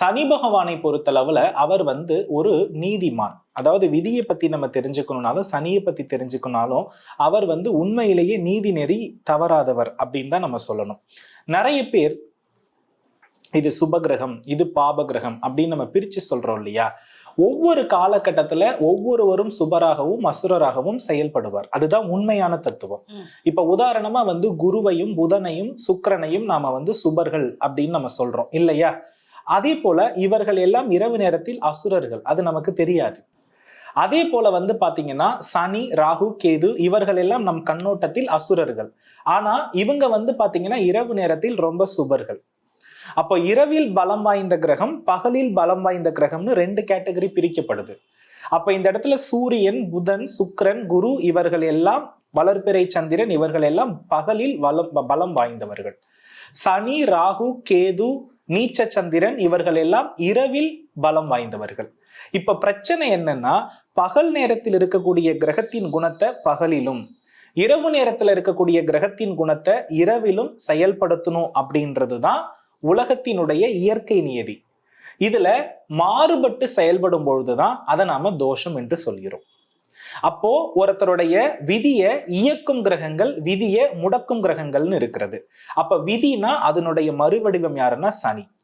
சனி பகவானை பொறுத்தளவுல அவர் வந்து ஒரு நீதிமான். அதாவது விதியை பத்தி நம்ம தெரிஞ்சுக்கணும்னாலும் சனியை பத்தி தெரிஞ்சுக்கணும்னாலும் அவர் வந்து உண்மையிலேயே நீதி நெறி தவறாதவர் அப்படின்னு தான் நம்ம சொல்லணும். நிறைய பேர் இது சுபகிரகம் இது பாபகிரகம் அப்படின்னு நம்ம பிரிச்சு சொல்றோம் இல்லையா? ஒவ்வொரு காலகட்டத்துல ஒவ்வொருவரும் சுபராகவும் அசுரராகவும் செயல்படுவார். அதுதான் உண்மையான தத்துவம். இப்ப உதாரணமா வந்து குருவையும் புதனையும் சுக்கிரனையும் நாம வந்து சுபர்கள் அப்படின்னு நம்ம சொல்றோம். இல்லையா? அதே போல இவர்கள் எல்லாம் இரவு நேரத்தில் அசுரர்கள். அது நமக்கு தெரியாது. அதே போல வந்து பாத்தீங்கன்னா சனி ராகு கேது இவர்கள் எல்லாம் நம் கண்ணோட்டத்தில் அசுரர்கள். ஆனா இவங்க வந்து பாத்தீங்கன்னா இரவு நேரத்தில் ரொம்ப சுபர்கள். அப்போ இரவில் பலம் வாய்ந்த கிரகம் பகலில் பலம் வாய்ந்த கிரகம்னு ரெண்டு கேட்டகரி பிரிக்கப்படுது. அப்ப இந்த இடத்துல சூரியன் புதன் சுக்கரன் குரு இவர்கள் எல்லாம் வளர்பிறை சந்திரன் இவர்கள் எல்லாம் பகலில் வலம் பலம் வாய்ந்தவர்கள். சனி ராகு கேது நீச்ச சந்திரன் இவர்கள் எல்லாம் இரவில் பலம் வாய்ந்தவர்கள். இப்ப பிரச்சனை என்னன்னா பகல் நேரத்தில் இருக்கக்கூடிய கிரகத்தின் குணத்தை பகலிலும் இரவு நேரத்துல இருக்கக்கூடிய கிரகத்தின் குணத்தை இரவிலும் செயல்படுத்தணும் அப்படின்றது தான் உலகத்தினுடைய இயற்கை நியதி. இதுல மாறுபட்டு செயல்படும் பொழுதுதான் அதை நாம தோஷம் என்று சொல்கிறோம். அப்போ ஒருத்தருடைய விதியை இயக்கும் கிரகங்கள் விதியை முடக்கும் கிரகங்கள்னு இருக்கிறது. அப்ப விதினா அதனுடைய மறுவடிவம் யாருன்னா சனி.